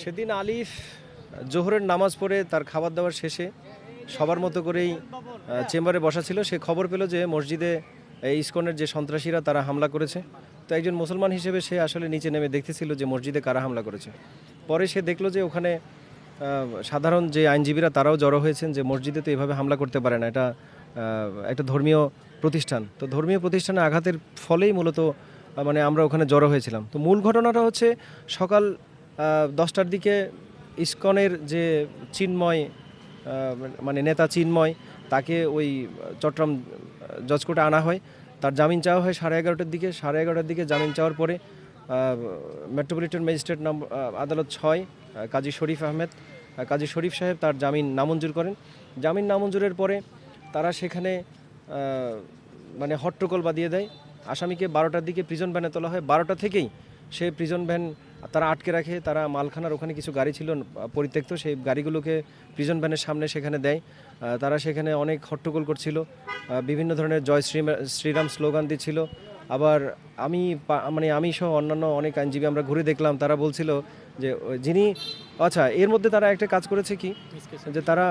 সেদিন আলিফ জোহরের নামাজ পড়ে তার খাবার দাবার শেষে সবার মতো করেই চেম্বারে বসা ছিল। সে খবর পেল যে মসজিদে ইসকনের যে সন্ত্রাসীরা তারা হামলা করেছে। তো একজন মুসলমান হিসেবে সে আসলে নিচে নেমে দেখতেছিল যে মসজিদে কারা হামলা করেছে। পরে সে দেখল যে ওখানে সাধারণ যে আইনজীবীরা তারাও জড়ো হয়েছেন যে মসজিদে তো এভাবে হামলা করতে পারে না। এটা একটা ধর্মীয় প্রতিষ্ঠান। তো ধর্মীয় প্রতিষ্ঠানে আঘাতের ফলেই মূলত মানে আমরা ওখানে জড়ো হয়েছিলাম। তো মূল ঘটনাটা হচ্ছে সকাল দশটার দিকে ইস্কনের যে চিন্ময় মানে নেতা চিন্ময়, তাকে ওই চট্টগ্রাম জজ কোর্টে আনা হয়। তার জামিন চাওয়া হয় সাড়ে এগারোটার দিকে। সাড়ে এগারোটার দিকে জামিন চাওয়ার পরে মেট্রোপলিটন ম্যাজিস্ট্রেট নম্বর আদালত ছয় কাজী শরীফ আহমেদ কাজী শরীফ সাহেব তার জামিন নামঞ্জুর করেন। জামিন নামঞ্জুরের পরে তারা সেখানে মানে হট্টগোল বাদিয়ে দেয়। আসামিকে বারোটার দিকে প্রিজন ভ্যানে তোলা হয়। বারোটা থেকেই সে প্রিজন ভ্যান তারা আটকে রাখে, তারা মালখানার ওখানে কিছু গাড়ি ছিল, পরিত্যক্ত, সেই গাড়িগুলোকে প্রিজন ভ্যানের সামনে সেখানে দেয়। তারা সেখানে অনেক হট্টগোল করছিল বিভিন্ন ধরনের জয় শ্রী শ্রীরাম স্লোগান দিচ্ছিল। আবার আমি মানে আমি সহ অন্যান্য অনেক আইনজীবী আমরা ঘুরে দেখলাম, তারা বলছিল যে, যিনি আচ্ছা এর মধ্যে তারা একটা কাজ করেছে কি? যে তারা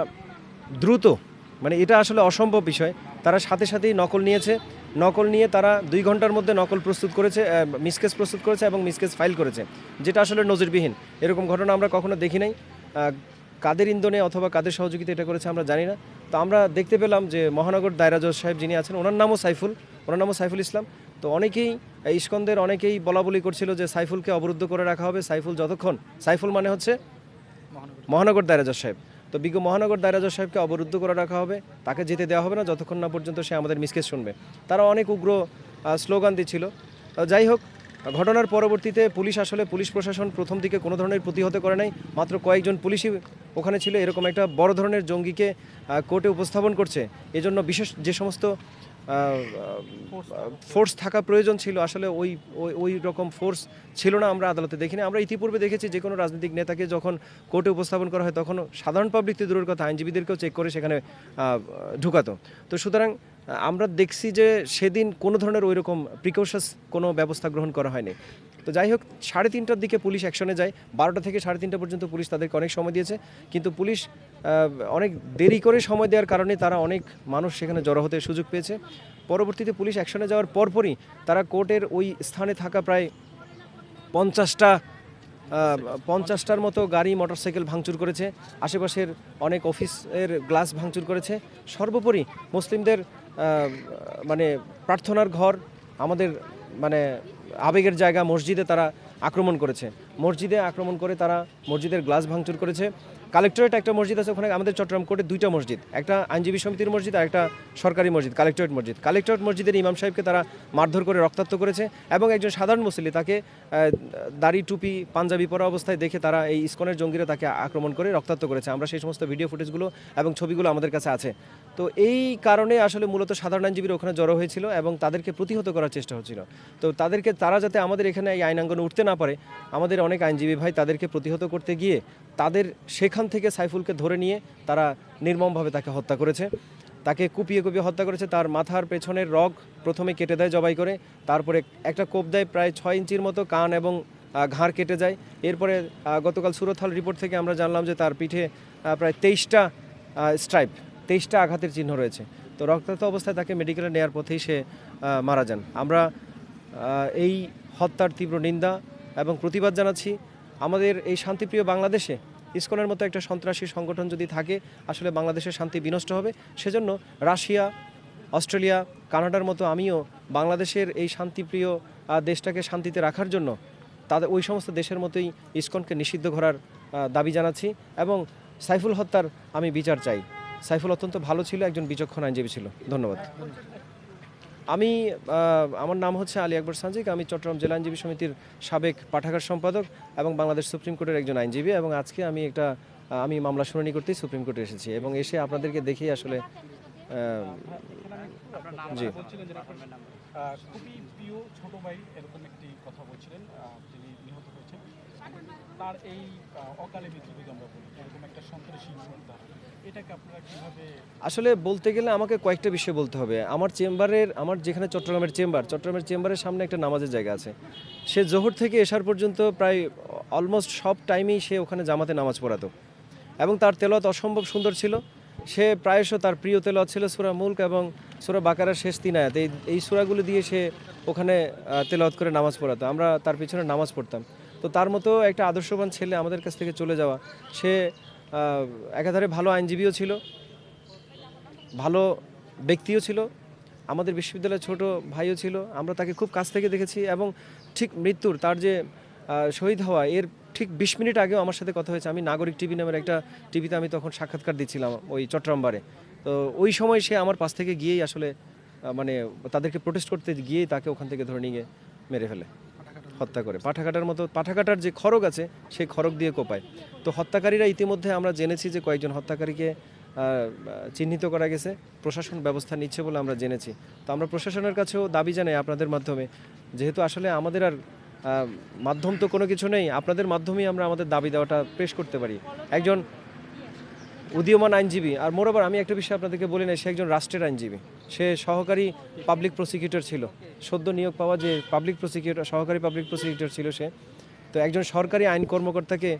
দ্রুত মানে এটা আসলে অসম্ভব বিষয়। তারা সাথে সাথেই নকল নিয়েছে। নকল নিয়ে তারা দুই ঘণ্টার মধ্যে নকল প্রস্তুত করেছে মিসকেস প্রস্তুত করেছে এবং মিসকেস ফাইল করেছে যেটা আসলে নজিরবিহীন। এরকম ঘটনা আমরা কখনো দেখি নাই। কাদের ইন্ধনে অথবা কাদের সহযোগিতা এটা করেছে আমরা জানি না। তো আমরা দেখতে পেলাম যে মহানগর দায়রা জজ সাহেব যিনি আছেন ওনার নামও সাইফুল। ওনার নামও সাইফুল ইসলাম। তো অনেকেই ইস্কন্দের অনেকেই বলা বলি করছিল যে সাইফুলকে অবরুদ্ধ করে রাখা হবে। সাইফুল যতক্ষণ সাইফুল মানে হচ্ছে মহানগর দায়রা জজ সাহেব। তো বিজ্ঞ মহানগর দায়রাজ সাহেবকে অবরুদ্ধ করে রাখা হবে। তাকে যেতে দেওয়া হবে না, যতক্ষণ না পর্যন্ত সে আমাদের মিসকেস শুনবে। তারা অনেক উগ্র স্লোগান দিচ্ছিল যাই হোক, ঘটনার পরবর্তীতে পুলিশ আসলে পুলিশ প্রশাসন প্রথম দিকে কোনো ধরনের প্রতিহত করে নাই। মাত্র কয়েকজন পুলিশই ওখানে ছিল। এরকম একটা বড় ধরনের জঙ্গিকে কোর্টে উপস্থাপন করছে। এজন্য বিশেষ যে সমস্ত ফোর্স থাকা প্রয়োজন ছিল। আসলে ওই, ওই- রকম ফোর্স ছিল না আমরা আদালতে দেখিনি। আমরা ইতিপূর্বে দেখেছি যে কোনো রাজনৈতিক নেতাকে যখন কোর্টে উপস্থাপন করা হয় তখন সাধারণ পাবলিক তো দূরের কথা আইনজীবীদেরকেও চেক করে সেখানে ঢুকাতো। তো সুতরাং আমরা দেখছি যে সেদিন কোনো ধরনের ওই রকম প্রিকশাস কোনো ব্যবস্থা গ্রহণ করা হয়নি। তো যাই হোক, সাড়ে তিনটার দিকে পুলিশ অ্যাকশনে যায়। বারোটা থেকে সাড়ে তিনটা পর্যন্ত পুলিশ তাদেরকে অনেক সময় দিয়েছে। কিন্তু পুলিশ অনেক দেরি করে সময় দেওয়ার কারণে তারা অনেক মানুষ সেখানে জড়ো হতে সুযোগ পেয়েছে। পরবর্তীতে পুলিশ অ্যাকশনে যাওয়ার পরপরই তারা কোর্টের ওই স্থানে থাকা প্রায় পঞ্চাশটা পঞ্চাশটার মতো গাড়ি, মোটরসাইকেল ভাঙচুর করেছে। আশেপাশের অনেক অফিসের গ্লাস ভাঙচুর করেছে। সর্বোপরি মুসলিমদের মানে প্রার্থনার ঘর, আমাদের মানে আবেগের জায়গা, মসজিদে তারা আক্রমণ করেছে। মসজিদে আক্রমণ করে তারা মসজিদের গ্লাস ভাঙচুর করেছে। কালেক্টরেট একটা মসজিদ আছে, ওখানে আমাদের চট্টগ্রাম কোর্টে দুইটা মসজিদ। একটা আইনজীবী সমিতির মসজিদ আর একটা সরকারি মসজিদ, কালেক্টরেট মসজিদ। কালেক্টরেট মসজিদের ইমাম সাহেবকে তারা মারধর করে রক্তাক্ত করেছে এবং একজন সাধারণ মুসলি তাকে দাড়ি, টুপি, পাঞ্জাবি পরা অবস্থায় দেখে তারা এই ইস্কনের জঙ্গিরা তাকে আক্রমণ করে রক্তাক্ত করেছে। আমরা সেই সমস্ত ভিডিও ফুটেজগুলো এবং ছবিগুলো আমাদের কাছে আছে। তো এই কারণে আসলে মূলত সাধারণ আইনজীবীরা ওখানে জড়ো হয়েছিল এবং তাদেরকে প্রতিহত করার চেষ্টা হচ্ছিল। তো তাদেরকে তারা যাতে আমাদের এখানে এই আইনাঙ্গনে উঠতে না পারে, আমাদের অনেক আইনজীবী ভাই তাদেরকে প্রতিহত করতে গিয়ে তাদের সেখান থেকে সাইফুলকে ধরে নিয়ে তারা নির্মমভাবে তাকে হত্যা করেছে। তাকে কুপিয়ে কুপিয়ে হত্যা করেছে, তার মাথার পেছনের রগ প্রথমে কেটে দেয় জবাই করে, তারপরে একটা কোপ দেয় প্রায় ছয় ইঞ্চির মতো কান এবং ঘাড় কেটে যায়। এরপরে গতকাল সুরতহাল রিপোর্ট থেকে আমরা জানলাম যে তার পিঠে প্রায় তেইশটা স্ট্রাইপ তেইশটা আঘাতের চিহ্ন রয়েছে। তো রক্তাক্ত অবস্থায় তাকে মেডিকেলে নেওয়ার পথেই সে মারা যান। আমরা এই হত্যার তীব্র নিন্দা এবং প্রতিবাদ জানাচ্ছি। আমাদের এই শান্তিপ্রিয় বাংলাদেশে ইসকনের মতো একটা সন্ত্রাসী সংগঠন যদি থাকে, আসলে বাংলাদেশের শান্তি বিনষ্ট হবে। সেজন্য রাশিয়া, অস্ট্রেলিয়া, কানাডার মতো আমিও বাংলাদেশের এই শান্তিপ্রিয় দেশটাকে শান্তিতে রাখার জন্য তাদের, ওই সমস্ত দেশের মতোই ইসকনকে নিষিদ্ধ করার দাবি জানাচ্ছি এবং সাইফুল হত্যার আমি বিচার চাই। সাইফুল অত্যন্ত ভালো ছিল, একজন বিচক্ষণ আইনজীবী ছিল। ধন্যবাদ। আমি আমার নাম হচ্ছে আলী আকবর সাঞ্জিক আমি চট্টগ্রাম জেলা আইনজীবী সমিতির সাবেক পাঠাগার সম্পাদক এবং বাংলাদেশ সুপ্রিম কোর্টের একজন আইনজীবী এবং আজকে আমি একটা আমি মামলা শুনানি করতেই সুপ্রিম কোর্টে এসেছি এবং এসে আপনাদেরকে দেখেই আসলে জি। তার এই অকালে মৃত্যু আমরা বলি এরকম একটা সন্ত্রাসী আসলে বলতে গেলে আমাকে কয়েকটা বিষয় বলতে হবে। আমার চেম্বারের, আমার যেখানে চট্টগ্রামের চেম্বার, চট্টগ্রামের চেম্বারের সামনে একটা নামাজের জায়গা আছে। সে জোহর থেকে এসার পর্যন্ত প্রায় অলমোস্ট সব টাইমেই সে ওখানে জামাতে নামাজ পড়াতো। এবং তার তেলত অসম্ভব সুন্দর ছিল। সে প্রায়শ তার প্রিয় তেলত ছিল সুরা মুল্ক এবং সুরা বাকারার শেষ তিন আয়াত। এই এই সুরাগুলো দিয়ে সে ওখানে তেলত করে নামাজ পড়াতো। আমরা তার পিছনে নামাজ পড়তাম। তো তার মতো একটা আদর্শবান ছেলে আমাদের কাছ থেকে চলে যাওয়া, সে একাধারে ভালো আইনজীবীও ছিল, ভালো ব্যক্তিও ছিল, আমাদের বিশ্ববিদ্যালয়ের ছোট ভাইও ছিল, আমরা তাকে খুব কাছ থেকে দেখেছি এবং ঠিক মৃত্যুর তার যে শহীদ হওয়া, এর ঠিক বিশ মিনিট আগেও আমার সাথে কথা হয়েছে, আমি নাগরিক টিভি নামের একটা টিভিতে আমি তখন সাক্ষাৎকার দিচ্ছিলাম ওই চট্টগ্রামবারে। তো ওই সময় সে আমার পাশ থেকে গিয়েই আসলে মানে তাদেরকে প্রোটেস্ট করতে গিয়েই তাকে ওখান থেকে ধরে নিয়ে মেরে ফেলে। হত্যা করে। পাঠাকাটার মতো পাঠাকাটার যে খড়গ আছে, সেই খড়গ দিয়ে কোপায়। তো হত্যাকারীরা ইতিমধ্যে আমরা জেনেছি যে কয়েকজন হত্যাকারীকে চিহ্নিত করা গেছে। প্রশাসন ব্যবস্থা নিচ্ছে বলে আমরা জেনেছি। তো আমরা প্রশাসনের কাছেও দাবি জানাই আপনাদের মাধ্যমে, যেহেতু আসলে আমাদের আর মাধ্যম তো কোনো কিছু নেই, আপনাদের মাধ্যমেই আমরা আমাদের দাবি দেওয়াটা পেশ করতে পারি। একজন উদীয়মান আইনজীবী, আর মোরোবার আমি একটা বিষয় আপনাদেরকে বলি না সে একজন রাষ্ট্রের আইনজীবী। সে সহকারী পাবলিক প্রসিকিউটর ছিল। সদ্য নিয়োগ পাওয়া যে পাবলিক প্রসিকিউটর সহকারী পাবলিক প্রসিকিউটর ছিল সে। তো একজন সরকারি আইন কর্মকর্তাকে,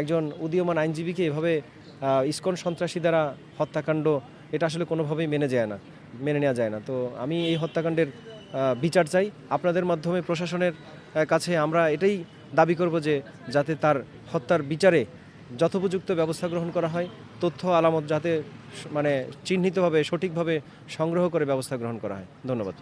একজন উদীয়মান আইনজীবীকে এভাবে ইস্কন সন্ত্রাসী দ্বারা হত্যাকাণ্ড, এটা আসলে কোনোভাবেই মেনে যায় না, মেনে নেওয়া যায় না। তো আমি এই হত্যাকাণ্ডের বিচার চাই। আপনাদের মাধ্যমে প্রশাসনের কাছে আমরা এটাই দাবি করব যে যাতে তার হত্যার বিচারে যথোপযুক্ত ব্যবস্থা গ্রহণ করা হয়, তথ্য আলামত যাতে মানে চিহ্নিতভাবে, সঠিকভাবে সংগ্রহ করে ব্যবস্থা গ্রহণ করা হয়। ধন্যবাদ।